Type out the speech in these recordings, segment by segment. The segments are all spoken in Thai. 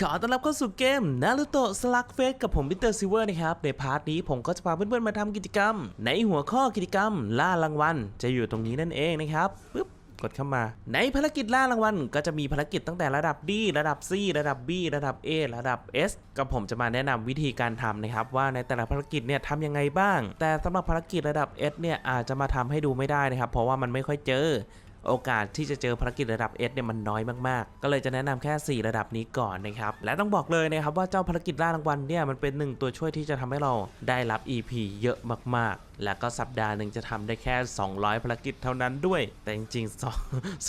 ขอต้อนรับเข้าสู่เกม Naruto Slug Face กับผมมิสเตอร์ซิเวอร์นะครับ ในพาร์ทนี้ผมก็จะพาเพื่อนๆมาทำกิจกรรม ในหัวข้อกิจกรรม ล่ารางวัล จะอยู่ตรงนี้นั่นเองนะครับปึ๊บกดเข้ามา ในภารกิจล่ารางวัลก็จะมีภารกิจตั้งแต่ระดับ D ระดับ C ระดับ B ระดับ A ระดับ S ก็ผมจะมาแนะนำวิธีการทำนะครับ ว่าในแต่ละภารกิจเนี่ยทำยังไงบ้าง แต่สำหรับภารกิจระดับ S เนี่ยอาจจะมาทำให้ดูไม่ได้นะครับ เพราะว่ามันไม่ค่อยเจอ โอกาสที่จะเจอภารกิจระดับ S เนี่ยมันน้อยมากๆ ก็เลยจะแนะนำแค่ 4 ระดับนี้ก่อนนะครับ และต้องบอกเลยนะครับว่าเจ้าภารกิจล่ารางวัลเนี่ยมันเป็นหนึ่งตัวช่วยที่จะทำให้เราได้รับ EP เยอะมากๆ และก็สัปดาห์หนึ่งจะทำได้แค่ 200 ภารกิจเท่านั้นด้วย แต่จริงๆ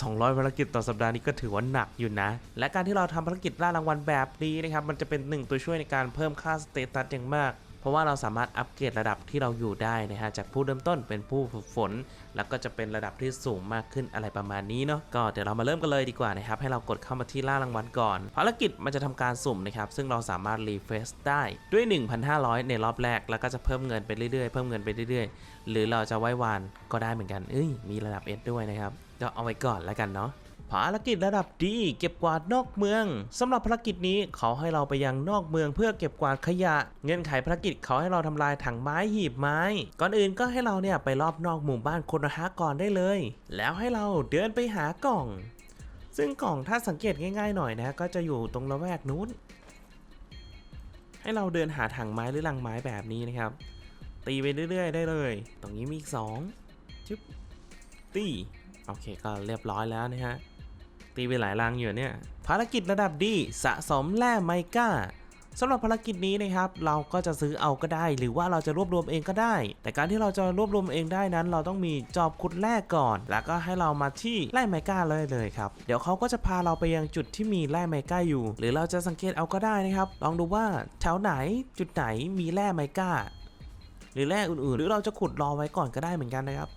2 200 ภารกิจต่อสัปดาห์นี้ก็ถือว่าหนักอยู่นะ และการที่เราทำภารกิจล่ารางวัลแบบนี้นะครับมันจะเป็นหนึ่งตัวช่วยในการเพิ่มค่าสเตตัสอย่างมาก เพราะว่าเราสามารถอัปเกรดระดับที่เราอยู่ได้นะฮะจากผู้เริ่มต้นเป็นผู้ฝึกฝน แล้วก็จะเป็นระดับที่สูงมากขึ้นอะไรประมาณนี้เนาะก็เดี๋ยวเรามาเริ่มกันเลยดีกว่านะครับให้เรากดเข้ามาที่ล่ารางวัลก่อน ภารกิจมันจะทำการสุ่มนะครับซึ่งเราสามารถรีเฟรชได้ด้วย 1,500 ในรอบแรก แล้วก็จะเพิ่มเงินไปเรื่อยๆเพิ่มเงินไปเรื่อยๆ หรือเราจะไว้วานก็ได้เหมือนกันเอ้ยมีระดับ S ด้วยนะครับก็เอาไว้ก่อนแล้วกันเนาะ ภารกิจระดับดีเก็บกวาดนอกเมืองสำหรับภารกิจนี้เขาให้เราไปยังนอกเมืองเพื่อเก็บกวาดขยะ เงื่อนไขภารกิจเขาให้เราทำลายถังไม้หีบไม้ ก่อนอื่นก็ให้เราเนี่ยไปรอบนอกหมู่บ้านคนฮะก่อนได้เลย แล้วให้เราเดินไปหากล่อง ซึ่งกล่องถ้าสังเกตง่าย ๆ หน่อยนะก็จะอยู่ตรงละแวกนู้น ให้เราเดินหาถังไม้หรือลังไม้แบบนี้นะครับ ตีไปเรื่อย ๆ ได้เลย ตรงนี้มีอีกสองชึบตีโอเคก็เรียบร้อยแล้วนะฮะ ตีไปหลายรังอยู่เนี่ย ภารกิจระดับดีสะสมแร่ไมก้าสำหรับภารกิจนี้นะครับ เราก็จะซื้อเอาก็ได้ หรือว่าเราจะรวบรวมเองก็ได้ แต่การที่เราจะรวบรวมเองได้นั้น เราต้องมีจอบขุดแร่ก่อน แล้วก็ให้เรามาที่แร่ไมก้าเลยเลยครับเดี๋ยวเขาก็จะพาเราไปยังจุดที่มีแร่ไมก้าอยู่ หรือเราจะสังเกตเอาก็ได้นะครับ ลองดูว่าแถวไหนจุดไหนมีแร่ไมก้าหรือแร่อื่นๆ หรือเราจะขุดรอไว้ก่อนก็ได้เหมือนกันนะครับ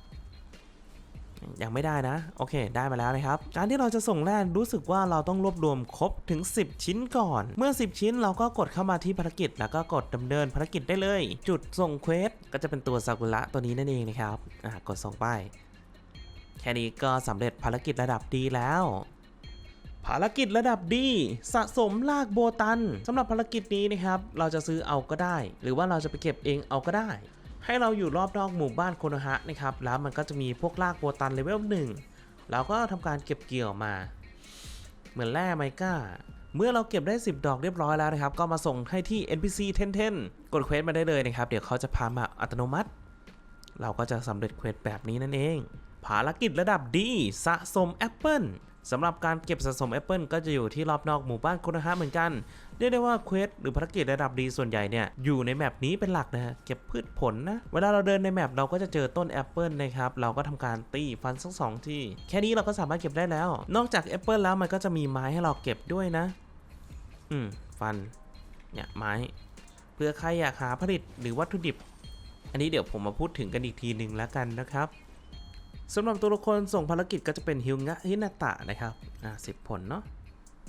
ยังไม่ได้นะ โอเค ได้มาแล้วนะครับ การที่เราจะส่งแร่รู้สึกว่าเราต้องรวบรวมครบถึง 10 ชิ้นก่อน เมื่อ 10 ชิ้นเราก็กดเข้ามาที่ภารกิจ แล้วก็กดดำเนินภารกิจได้เลย จุดส่งเควสก็จะเป็นตัวซากุระตัวนี้นั่นเองนะครับอะกดส่งไป แค่นี้ก็สำเร็จภารกิจระดับดีแล้วภารกิจระดับดีสะสมลากโบตันสำหรับภารกิจนี้นะครับ เราจะซื้อเอาก็ได้ หรือว่าเราจะไปเก็บเองเอาก็ได้ ให้เราอยู่รอบนอกหมู่บ้านโคโนฮะนะครับแล้วมันก็จะมีพวกลากโบตันเลเวลหนึ่งเราก็ทำการเก็บเกี่ยวมา เหมือนแร่ไมก้า เมื่อเราเก็บได้ 10 ดอกเรียบร้อยแล้วนะครับ ก็มาส่งให้ที่ NPC 1010 กดเควสมาได้เลยนะครับ เดี๋ยวเขาจะพามาอัตโนมัติ เราก็จะสำเร็จเควสแบบนี้นั่นเอง ภารกิจระดับดีสะสมแอปเปิลสำหรับการเก็บสะสมแอปเปิลก็จะอยู่ที่รอบนอกหมู่บ้านโคโนฮะเหมือนกัน เรียกได้ว่าเควสหรือภารกิจระดับดีส่วนใหญ่เนี่ย อยู่ในแมปนี้เป็นหลักนะเก็บพืชผลนะ เวลาเราเดินในแมปเราก็จะเจอต้นแอปเปิลนะครับ เราก็ทำการตีฟันสักสองที่แค่นี้เราก็สามารถเก็บได้แล้ว นอกจากแอปเปิลแล้วมันก็จะมีไม้ให้เราเก็บด้วยนะ อืมฟันเนี่ยไม้เพื่อใครอยากหาผลิตหรือวัตถุดิบ อันนี้เดี๋ยวผมมาพูดถึงกันอีกทีหนึ่งแล้วกันนะครับ สำหรับตัวละครส่งภารกิจก็จะเป็นฮิวงะฮินาตะนะครับอ่าสิบผลเนาะ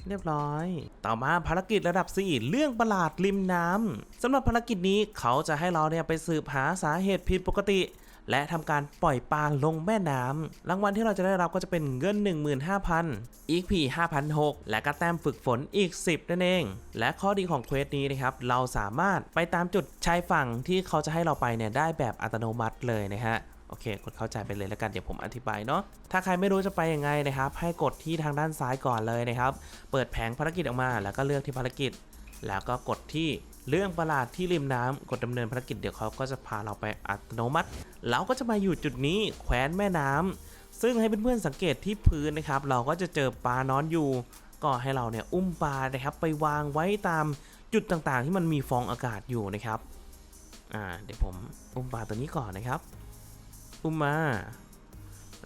เรียบร้อย ต่อมาภารกิจระดับ 4 เรื่องประหลาดริมน้ำสำหรับภารกิจนี้เขาจะให้เราเนี่ยไปสืบหาสาเหตุผิดปกติ และทำการปล่อยปลาลงแม่น้ำรางวัลที่เราจะได้รับก็จะเป็นเงิน 15,000อีกพี5,600และก็แต้มฝึกฝนอีก 10 นั่นเอง และข้อดีของเควสนี้นะครับ เราสามารถไปตามจุดชายฝั่งที่เขาจะให้เราไปเนี่ยได้แบบอัตโนมัติเลยนะฮะ โอเค กดเข้าใจไปเลยแล้วกัน เดี๋ยวผมอธิบายเนาะ ถ้าใครไม่รู้จะไปยังไงนะครับ ให้กดที่ทางด้านซ้ายก่อนเลยนะครับ เปิดแผงภารกิจออกมา แล้วก็เลือกที่ภารกิจ แล้วก็กดที่เรื่องประหลาดที่ริมน้ำกดดำเนินภารกิจเดี๋ยวเขาก็จะพาเราไปอัตโนมัติ เราก็จะมาอยู่จุดนี้แขวนแม่น้ำซึ่งให้เพื่อนๆสังเกตที่พื้นนะครับ เราก็จะเจอปลานอนอยู่ ก็ให้เราเนี่ยอุ้มปลานะครับไปวางไว้ตามจุดต่างๆ ที่มันมีฟองอากาศอยู่นะครับ อ่าเดี๋ยวผมอุ้มปลาตัวนี้ก่อนนะครับ อุ้มมา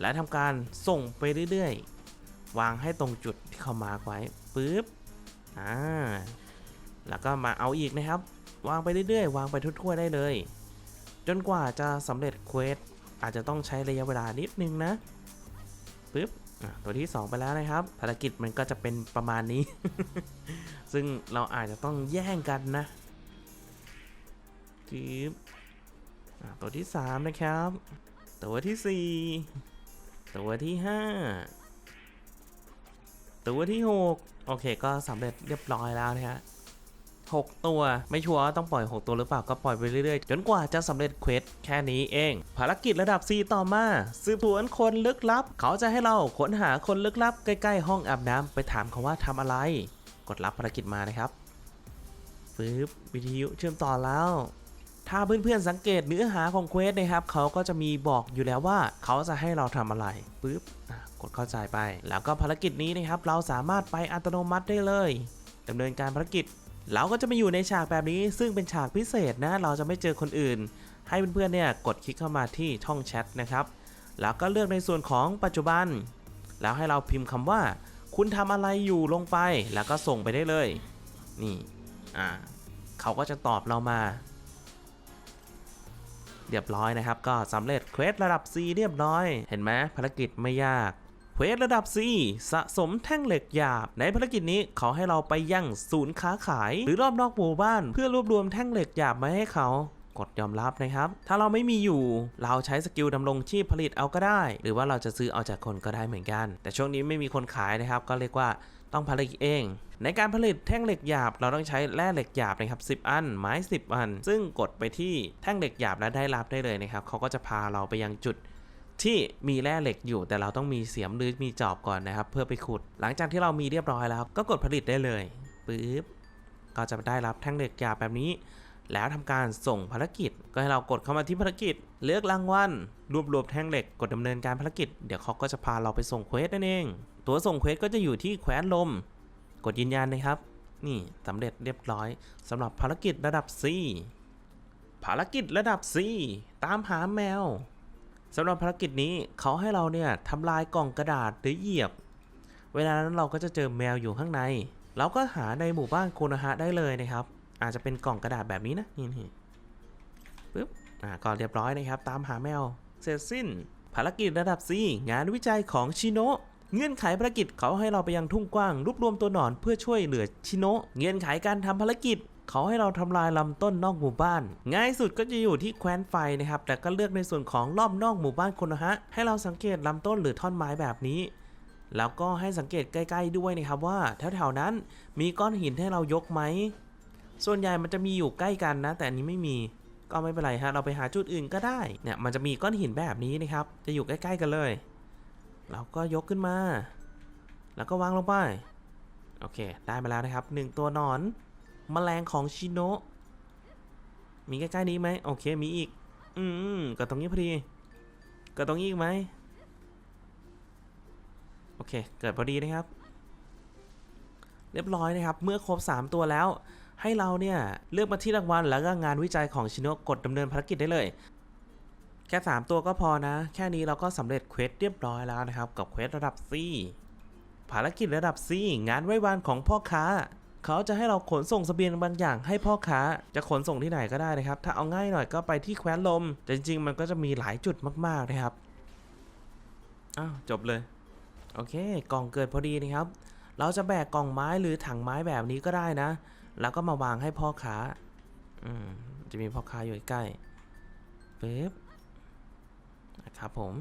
และทำการส่งไปเรื่อยๆ วางให้ตรงจุดที่เขามาไว้ปึ๊บอ่าแล้วก็มาเอาอีกนะครับ วางไปเรื่อยๆ วางไปทั่วๆได้เลย จนกว่าจะสำเร็จเควสอาจจะต้องใช้ระยะเวลานิดนึงนะปึ๊บอะตัวที่ 2 ไปแล้วนะครับ ภารกิจมันก็จะเป็นประมาณนี้ ซึ่งเราอาจจะต้องแย่งกันนะปึ๊บอะตัวที่ 3 นะครับ ตัวที่4ตัวที่5ตัวที่6โอเคก็สำเร็จเรียบร้อยแล้วนะฮะหกตัวไม่ชัวร์ต้องปล่อย 6 ตัวหรือเปล่าก็ปล่อยไปเรื่อยๆ จนกว่าจะสำเร็จเควสแค่นี้เอง ภารกิจระดับ 4 ต่อมา สืบสวนคนลึกลับ เขาจะให้เราค้นหาคนลึกลับ ใกล้ๆ ห้องอาบน้ำไปถามเขาว่าทำอะไร กดรับภารกิจมานะครับปึ๊บวิทยุเชื่อมต่อแล้ว ถ้าเพื่อนๆสังเกตเนื้อหาของเควสนะครับเขาก็จะมีบอกอยู่แล้วว่าเขาจะให้เราทำอะไรปึ๊บกดเข้าใจไป แล้วก็ภารกิจนี้นะครับเราสามารถไปอัตโนมัติได้เลยดำเนินการภารกิจ เราก็จะมาอยู่ในฉากแบบนี้ ซึ่งเป็นฉากพิเศษนะเราจะไม่เจอคนอื่น ให้เพื่อนๆเนี่ยกดคลิกเข้ามาที่ช่องแชทนะครับแล้วก็เลือกในส่วนของปัจจุบัน แล้วให้เราพิมพ์คำว่า คุณทำอะไรอยู่ลงไป แล้วก็ส่งไปได้เลย นี่อ่าเขาก็จะตอบเรามา เรียบร้อยนะครับ ก็สำเร็จเควสระดับ C เรียบร้อย เห็นไหมภารกิจไม่ยากเควสระดับ C สะสมแท่งเหล็กหยาบ ในภารกิจนี้เขาให้เราไปยังศูนย์ค้าขาย หรือรอบนอกหมู่บ้าน เพื่อรวบรวมแท่งเหล็กหยาบมาให้เขากดยอมรับนะครับ ถ้าเราไม่มีอยู่ เราใช้สกิลดำรงชีพผลิตเอาก็ได้ หรือว่าเราจะซื้อเอาจากคนก็ได้เหมือนกัน แต่ช่วงนี้ไม่มีคนขายนะครับ ก็เรียกว่า ต้องผลิตเอง ในการผลิตแท่งเหล็กหยาบเราต้องใช้แร่เหล็กหยาบนะครับ 10 อัน ไม้ 10 อัน ซึ่งกดไปที่แท่งเหล็กหยาบแล้วได้รับได้เลยนะครับเขาก็จะพาเราไปยังจุดที่มีแร่เหล็กอยู่แต่เราต้องมีเสียมหรือมีจอบก่อนนะครับ เพื่อไปขุด หลังจากที่เรามีเรียบร้อยแล้ว ก็กดผลิตได้เลยปึ๊บก็จะได้รับแท่งเหล็กหยาบแบบนี้ แล้วทำการส่งภารกิจ ก็ให้เรากดเข้ามาที่ภารกิจ เลือกรางวัลรวบรวมแท่งเหล็กกดดำเนินการภารกิจ เดี๋ยวเขาก็จะพาเราไปส่งเควสนั่นเอง ตัวส่งเควสก็จะอยู่ที่แคว้นลม กดยืนยันนะครับ นี่สำเร็จเรียบร้อยสำหรับภารกิจระดับ C ภารกิจระดับ C ตามหาแมวสำหรับภารกิจนี้เขาให้เราเนี่ยทำลายกล่องกระดาษหรือเหยียบ เวลานั้นเราก็จะเจอแมวอยู่ข้างใน เราก็หาในหมู่บ้านโคนะฮะได้เลยนะครับ อาจจะเป็นกล่องกระดาษแบบนี้นะนี่นี่ปึ๊บอ่าก็เรียบร้อยนะครับ ตามหาแมว เสร็จสิ้น ภารกิจระดับ C งานวิจัยของชิโนะ เงื่อนไขภารกิจเขาให้เราไปยังทุ่งกว้างรวบรวมตัวหนอนเพื่อช่วยเหลือชิโนะเงื่อนไขการทำภารกิจเขาให้เราทำลายลำต้นนอกหมู่บ้าน ง่ายสุดก็จะอยู่ที่แคว้นไฟนะครับ แต่ก็เลือกในส่วนของรอบนอกหมู่บ้านคนนะฮะ ให้เราสังเกตลำต้นหรือท่อนไม้แบบนี้ แล้วก็ให้สังเกตใกล้ ๆด้วยนะครับว่าแถวๆนั้นมีก้อนหินให้เรายกไหม ส่วนใหญ่มันจะมีอยู่ใกล้กันนะ แต่อันนี้ไม่มี ก็ไม่เป็นไรฮะ เราไปหาจุดอื่นก็ได้ เนี่ยมันจะมีก้อนหินแบบนี้นะครับ จะอยู่ใกล้ ๆ กันเลย เราก็ยกขึ้นมา แล้วก็วางลงไป โอเค ได้มาแล้วนะครับหนึ่งตัวหนอนมแมลงของชิโนะมีใกล้ๆนี้ไหมโอเค มีอีก อืมก็ตรงนี้พอดี ก็ตรงนี้อีกไหมโอเค เกิดพอดีนะครับ เรียบร้อยนะครับ เมื่อครบ 3 ตัวแล้ว ให้เราเนี่ย เลือกมาที่รางวัลแล้วก็งานวิจัยของชิโนะกดดำเนินภารกิจได้เลย แค่3ตัวก็พอนะ แค่นี้เราก็สำเร็จเควสเรียบร้อยแล้วนะครับ กับเควสระดับ C ภารกิจระดับ C งานไหว้วานของพ่อค้า เขาจะให้เราขนส่งเสบียงบางอย่างให้พ่อค้า จะขนส่งที่ไหนก็ได้นะครับ ถ้าเอาง่ายหน่อยก็ไปที่แคว้นลมแต่จริง ๆ มันก็จะมีหลายจุดมาก ๆนะครับ อ้าวจบเลย โอเค กล่องเกิดพอดีนะครับ เราจะแบกกล่องไม้หรือถังไม้แบบนี้ก็ได้นะ แล้วก็มาวางให้พ่อค้า อืมจะมีพ่อค้าอยู่ใกล้ๆปึ๊บ ครับผม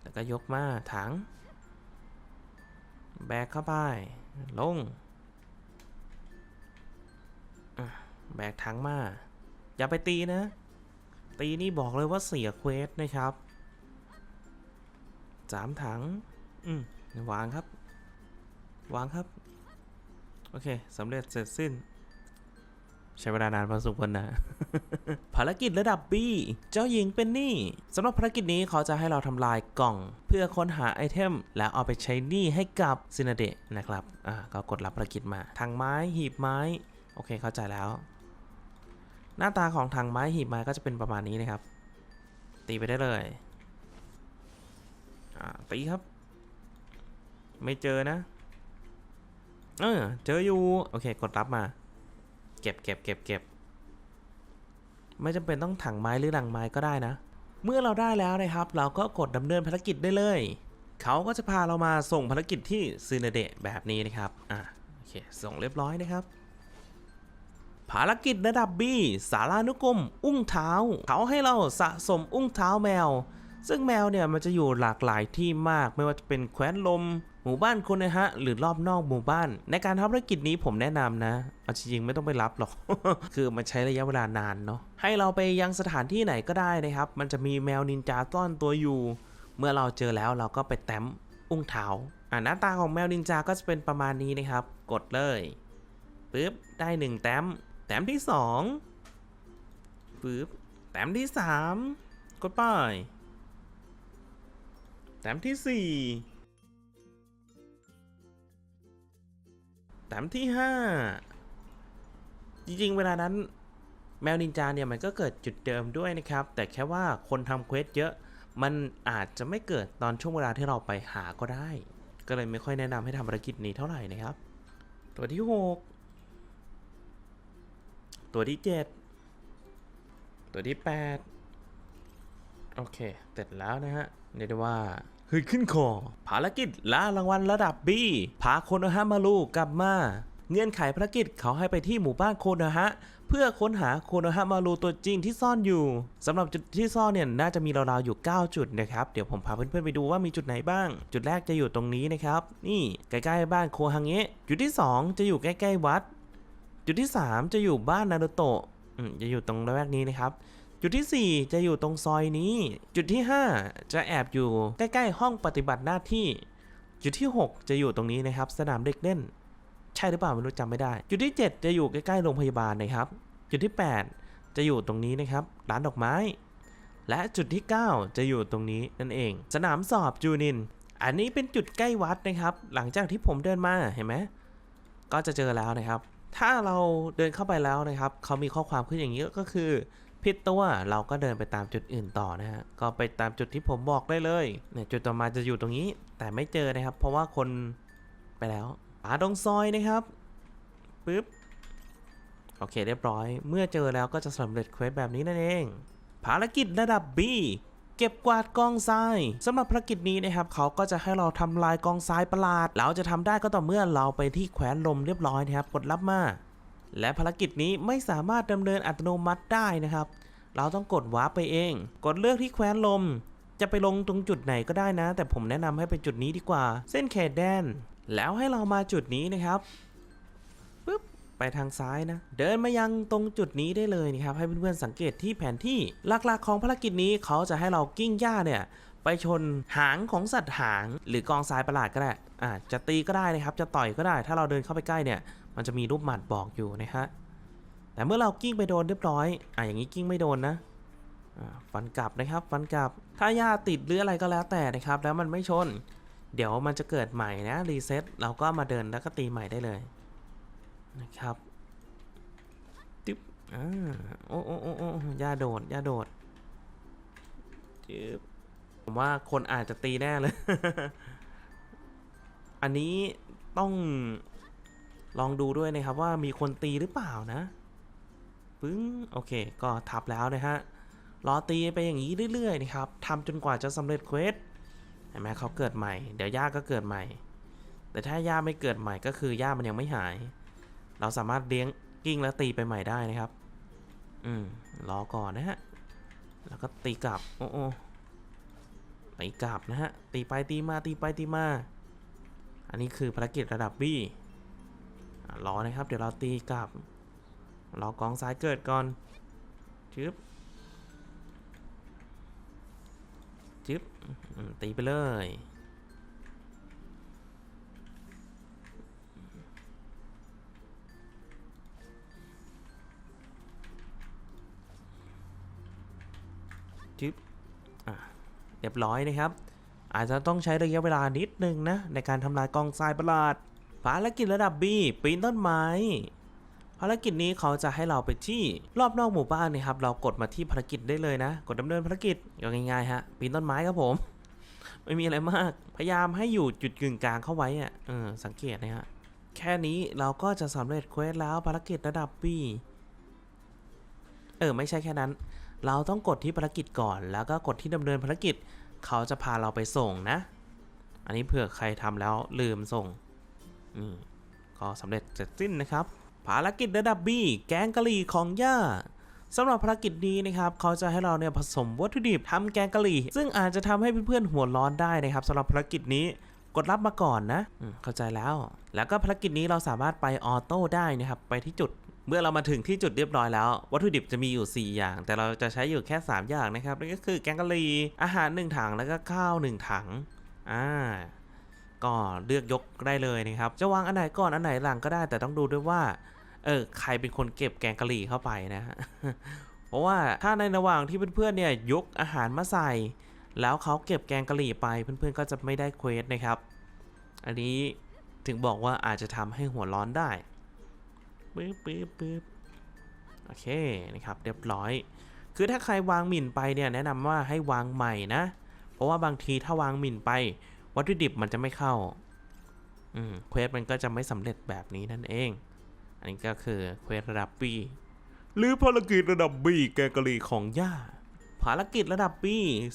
แล้วก็ยกมาถัง แบกเข้าไป ลง แบกถังมา อย่าไปตีนะ ตีนี่บอกเลยว่าเสียเควสนะครับสามถัง อืมวางครับ วางครับ โอเคสำเร็จเสร็จสิ้น ใช้เวลานานพอสมควรนะ ภารกิจระดับ B เจ้าหญิงเป็นหนี้สำหรับภารกิจนี้เขาจะให้เราทำลายกล่อง เพื่อค้นหาไอเทม แล้วเอาไปใช้หนี้ให้กับซินาเดะนะครับอ่าก็กดรับภารกิจมาถังไม้หีบไม้ โอเคเข้าใจแล้ว หน้าตาของถังไม้หีบไม้ก็จะเป็นประมาณนี้นะครับ ตีไปได้เลยอ่าตีครับ ไม่เจอนะเออเจออยู่ โอเค กดรับมา เก็บเก็บเก็บเก็บไม่จำเป็นต้องถังไม้หรือหลังไม้ก็ได้นะ เมื่อเราได้แล้วนะครับ เราก็กดดำเนินภารกิจได้เลย เขาก็จะพาเรามาส่งภารกิจที่ซีนเดะแบบนี้นะครับ อะโอเค ส่งเรียบร้อยนะครับภารกิจระดับ B สารานุกรม อุ้งเท้า เขาให้เราสะสมอุ้งเท้าแมว ซึ่งแมวเนี่ยมันจะอยู่หลากหลายที่มาก ไม่ว่าจะเป็นแคว้นลม หมู่บ้านคุณนะฮะ หรือรอบนอกหมู่บ้าน ในการทำภารกิจนี้ผมแนะนำนะ เอาจริงๆไม่ต้องไปรับหรอก คือมันใช้ระยะเวลานานเนาะ ให้เราไปยังสถานที่ไหนก็ได้นะครับ มันจะมีแมวนินจาซ่อนตัวอยู่ เมื่อเราเจอแล้วเราก็ไปแต้มอุ้งเท้าอ่าหน้าตาของแมวนินจาก็จะเป็นประมาณนี้นะครับ กดเลยปึ๊บ ได้หนึ่งแต้ม แต้มที่สองปึ๊บ แต้มที่สามกดไปแต้มที่สี่ แต้มที่ห้าจริงๆ เวลานั้นแมวนินจาเนี่ยมันก็เกิดจุดเดิมด้วยนะครับ แต่แค่ว่าคนทำเควสเยอะ มันอาจจะไม่เกิดตอนช่วงเวลาที่เราไปหาก็ได้ ก็เลยไม่ค่อยแนะนำให้ทำภารกิจนี้เท่าไหร่นะครับ ตัวที่ 6 ตัวที่ 7 ตัวที่ 8 โอเค เสร็จแล้วนะฮะเรียกได้ว่า ขึ้นขึ้นคอ ภารกิจล่ารางวัลระดับ B พาโคโนฮะมาลูกลับมา เงื่อนไขภารกิจเขาให้ไปที่หมู่บ้านโคโนฮะ เพื่อค้นหาโคโนฮะมารูตัวจริงที่ซ่อนอยู่สำหรับจุดที่ซ่อนเนี่ยน่าจะมีราวๆอยู่ 9 จุดนะครับ เดี๋ยวผมพาเพื่อนๆไปดูว่ามีจุดไหนบ้าง จุดแรกจะอยู่ตรงนี้นะครับ นี่ใกล้ๆบ้านโคฮังเงะจุดที่ 2 จะอยู่ใกล้ๆวัด จุดที่ 3 จะอยู่บ้านนารุโตะจะอยู่ตรงระแวกนี้นะครับ จุดที่ 4 จะอยู่ตรงซอยนี้ จุดที่ 5 จะแอบอยู่ใกล้ๆห้องปฏิบัติหน้าที่ จุดที่ 6 จะอยู่ตรงนี้นะครับ สนามเด็กเล่น ใช่หรือเปล่าไม่รู้จำไม่ได้ จุดที่ 7 จะอยู่ใกล้ๆโรงพยาบาลนะครับ จุดที่ 8 จะอยู่ตรงนี้นะครับร้านดอกไม้ และจุดที่ 9 จะอยู่ตรงนี้นั่นเอง สนามสอบจูนิน อันนี้เป็นจุดใกล้วัดนะครับ หลังจากที่ผมเดินมาเห็นไหมก็จะเจอแล้วนะครับ ถ้าเราเดินเข้าไปแล้วนะครับเขามีข้อความขึ้นอย่างนี้ก็คือ ผิดตัวเราก็เดินไปตามจุดอื่นต่อนะฮะก็ไปตามจุดที่ผมบอกได้เลยเนี่ยจุดต่อมาจะอยู่ตรงนี้ แต่ไม่เจอนะครับ เพราะว่าคนไปแล้วป่าตรงซอยนะครับปึ๊บโอเคเรียบร้อย เมื่อเจอแล้วก็จะสำเร็จเควสแบบนี้นั่นเอง ภารกิจระดับ B เก็บกวาดกองทรายสำหรับภารกิจนี้นะครับเขาก็จะให้เราทำลายกองทรายประหลาด เราจะทำได้ก็ต่อเมื่อเราไปที่แขวนลมเรียบร้อยนะครับกดรับมา และภารกิจนี้ไม่สามารถดำเนินอัตโนมัติได้นะครับ เราต้องกดวาร์ปไปเอง กดเลือกที่แขวนลม จะไปลงตรงจุดไหนก็ได้นะ แต่ผมแนะนำให้เป็นจุดนี้ดีกว่า เส้นเขตแดน แล้วให้เรามาจุดนี้นะครับปึ๊บไปทางซ้ายนะ เดินมายังตรงจุดนี้ได้เลยนะครับ ให้เพื่อนๆสังเกตที่แผนที่หลักๆของภารกิจนี้เขาจะให้เรากิ้งหญ้าเนี่ย ไปชนหางของสัตว์หาง หรือกองทรายประหลาดก็ได้ อ่าจะตีก็ได้นะครับ จะต่อยก็ได้ ถ้าเราเดินเข้าไปใกล้เนี่ย มันจะมีรูปหมัดบอกอยู่นะฮะ แต่เมื่อเรากิ้งไปโดนเรียบร้อย อ่าอย่างนี้กิ้งไม่โดนนะฟันกลับนะครับฟันกลับ ถ้าหญ้าติดหรืออะไรก็แล้วแต่นะครับ แล้วมันไม่ชน เดี๋ยวมันจะเกิดใหม่นะรีเซ็ตเราก็มาเดินแล้วก็ตีใหม่ได้เลยนะครับตึ๊บอ่าโอ้โอ้โอ้โอ้ย่าโดดย่าโดดจึ๊บผมว่าคนอาจจะตีแน่เลย อันนี้ต้องลองดูด้วยนะครับว่ามีคนตีหรือเปล่านะปึ้งโอเค ก็ทับแล้วนะฮะรอตีไปอย่างนี้เรื่อยๆนะครับทำจนกว่าจะสำเร็จเควสเห็นไหมเขาเกิดใหม่ เดี๋ยวย่าก็เกิดใหม่ แต่ถ้าย่าไม่เกิดใหม่ก็คือย่ามันยังไม่หาย เราสามารถเลี้ยงกิ้งแล้วตีไปใหม่ได้นะครับ อืมรอก่อนนะฮะ แล้วก็ตีกลับ โอ้โอ้ตีกลับนะฮะ ตีไปตีมาตีไปตีมา อันนี้คือภารกิจระดับ B อะรอนะครับ เดี๋ยวเราตีกลับรอกองซ้ายเกิดก่อนจึ๊บจึ๊บตีไปเลยจึ๊บอะเรียบร้อยนะครับ อาจจะต้องใช้ระยะเวลานิดนึงนะ ในการทำลายกองทรายประหลาด ภารกิจระดับ B ปีนต้นไม้ภารกิจนี้เขาจะให้เราไปที่รอบนอกหมู่บ้านนะครับ เรากดมาที่ภารกิจได้เลยนะ กดดำเนินภารกิจก็ง่ายๆฮะปีนต้นไม้ครับผม ไม่มีอะไรมาก พยายามให้อยู่จุดกึ่งกลางเข้าไว้อะเออสังเกตนะฮะแค่นี้เราก็จะสำเร็จเควสแล้วภารกิจระดับ B เออไม่ใช่แค่นั้น เราต้องกดที่ภารกิจก่อน แล้วก็กดที่ดำเนินภารกิจ เขาจะพาเราไปส่งนะ อันนี้เผื่อใครทำแล้วลืมส่งนี่ก็สำเร็จเสร็จสิ้นนะครับ ภารกิจระดับ B แกงกะหรี่ของย่าสำหรับภารกิจนี้นะครับเขาจะให้เราเนี่ยผสมวัตถุดิบทำแกงกะหรี่ ซึ่งอาจจะทำให้เพื่อนๆหัวร้อนได้นะครับสำหรับภารกิจนี้กดรับมาก่อนนะเข้าใจแล้ว แล้วก็ภารกิจนี้เราสามารถไปออโต้ได้นะครับ ไปที่จุด เมื่อเรามาถึงที่จุดเรียบร้อยแล้ว วัตถุดิบจะมีอยู่ 4 อย่าง แต่เราจะใช้อยู่แค่ 3 อย่างนะครับนั่นก็คือแกงกะหรี่อาหาร 1 ถังแล้วก็ข้าว 1 ถังอ่าก็เลือกยกได้เลยนะครับ จะวางอันไหนก่อนอันไหนหลังก็ได้ แต่ต้องดูด้วยว่าเออใครเป็นคนเก็บแกงกะหรี่เข้าไปนะฮะเพราะว่าถ้าในระหว่างที่เพื่อนๆเนี่ยยกอาหารมาใส่ แล้วเขาเก็บแกงกะหรี่ไปเพื่อนๆก็จะไม่ได้เควสนะครับ อันนี้ถึงบอกว่าอาจจะทำให้หัวร้อนได้ ปึ๊บปึ๊บปึ๊บโอเคนะครับเรียบร้อย คือถ้าใครวางหมิ่นไปเนี่ยแนะนำว่าให้วางใหม่นะ เพราะว่าบางทีถ้าวางหมิ่นไป วัตถุดิบมันจะไม่เข้าอืมเควสมันก็จะไม่สำเร็จแบบนี้นั่นเอง อันนี้ก็คือเควสระดับ B หรือภารกิจระดับ B แกกะรี่ของย่าภารกิจระดับ B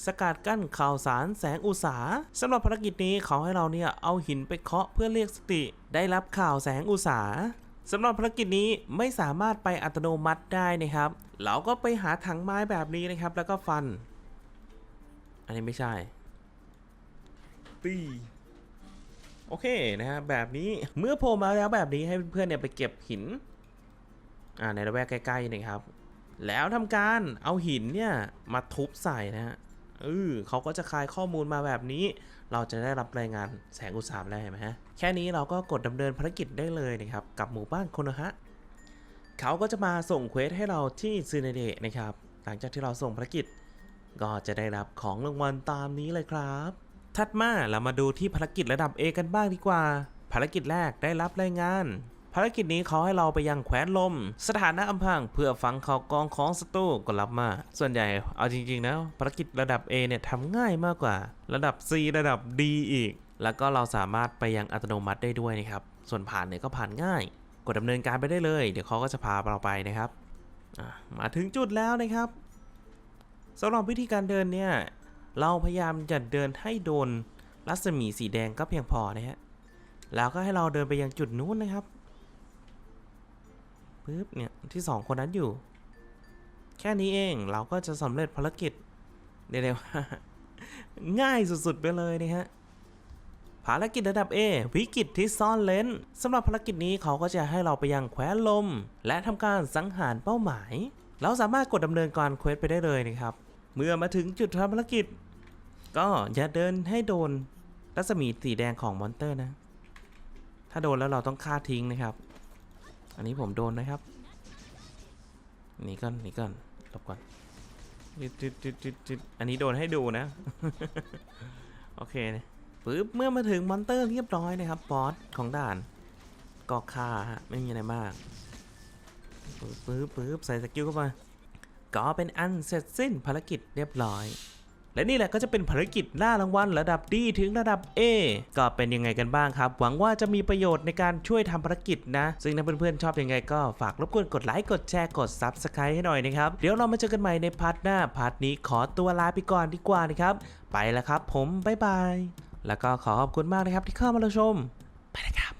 สกัดกั้นข่าวสารแสงอุตสาสำหรับภารกิจนี้เขาให้เราเนี่ยเอาหินไปเคาะเพื่อเรียกสติ ได้รับข่าวแสงอุตสา สำหรับภารกิจนี้ไม่สามารถไปอัตโนมัติได้นะครับ เราก็ไปหาถังไม้แบบนี้นะครับ แล้วก็ฟัน อันนี้ไม่ใช่ ตีโอเคนะฮะแบบนี้เมื่อโผล่มาแล้วแบบนี้ให้เพื่อนๆเนี่ยไปเก็บหิน อ่าในระแวกใกล้ๆนะครับ แล้วทำการเอาหินเนี่ยมาทุบใส่นะฮะ เออเขาก็จะคลายข้อมูลมาแบบนี้ เราจะได้รับรายงานแสงอุตสาหแล้วเห็นไหมฮะ แค่นี้เราก็กดดำเนินภารกิจได้เลยนะครับ กับหมู่บ้านโคโนฮะเขาก็จะมาส่งเควสให้เราที่ซูเนเดะนะครับ หลังจากที่เราส่งภารกิจ ก็จะได้รับของรางวัลตามนี้เลยครับ ถัดมาเรามาดูที่ภารกิจระดับ A กันบ้างดีกว่า ภารกิจแรกได้รับรายงาน ภารกิจนี้เขาให้เราไปยังแคว้นลม สถานะอำพังเพื่อฟังข่าวกองของศัตรูก็รับมา ส่วนใหญ่เอาจริงๆนะภารกิจระดับ A เนี่ยทำง่ายมากกว่า ระดับ C ระดับ D อีก แล้วก็เราสามารถไปยังอัตโนมัติได้ด้วยนะครับ ส่วนผ่านเนี่ยก็ผ่านง่าย กดดำเนินการไปได้เลย เดี๋ยวเขาก็จะพาเราไปนะครับมาถึงจุดแล้วนะครับสำหรับวิธีการเดินเนี่ยเราพยายามจะเดินให้โดนรัศมีสีแดงก็เพียงพอนะฮะแล้วก็ให้เราเดินไปยังจุดนู้นนะครับ ปึ๊บเนี่ยที่สองคนนั้นอยู่ แค่นี้เองเราก็จะสำเร็จภารกิจเรียกว่าง่ายสุดๆไปเลยนะฮะภารกิจระดับ A วิกฤตที่ซ่อนเลนสำหรับภารกิจนี้เขาก็จะให้เราไปยังแคว้นลม และทำการสังหารเป้าหมาย เราสามารถกดดำเนินการเควสไปได้เลยนะครับ เมื่อมาถึงจุดทำภารกิจ ก็อย่าเดินให้โดนรัศมีสีแดงของมอนเตอร์นะ ถ้าโดนแล้วเราต้องฆ่าทิ้งนะครับ อันนี้ผมโดนนะครับหนีก่อนหนีก่อนหลบก่อนจึ๊ดจึ๊ดจึ๊ดจึ๊ดจึ๊ดอันนี้โดนให้ดูนะ โอเคนะปึ๊บเมื่อมาถึงมอนเตอร์เรียบร้อยนะครับบอสของด่านก็ฆ่าฮะไม่มีอะไรมากปึ๊บปึ๊บปึ๊บใส่สกิลเข้าไปก็เป็นอันเสร็จสิ้นภารกิจเรียบร้อย และนี่แหละก็จะเป็นภารกิจล่ารางวัลระดับดีถึงระดับ A ก็เป็นยังไงกันบ้างครับ หวังว่าจะมีประโยชน์ในการช่วยทำภารกิจนะ ซึ่งถ้าเพื่อนๆชอบยังไงก็ฝากรบกวนกดไลค์กดแชร์กด Subscribe ให้หน่อยนะครับ เดี๋ยวเรามาเจอกันใหม่ในพาร์ทหน้าพาร์ทนี้ขอตัวลาไปก่อนดีกว่านะครับ ไปแล้วครับ ผมบ๊ายบายแล้วก็ขอขอบคุณมากนะครับที่เข้ามารับชม ไปเลยครับ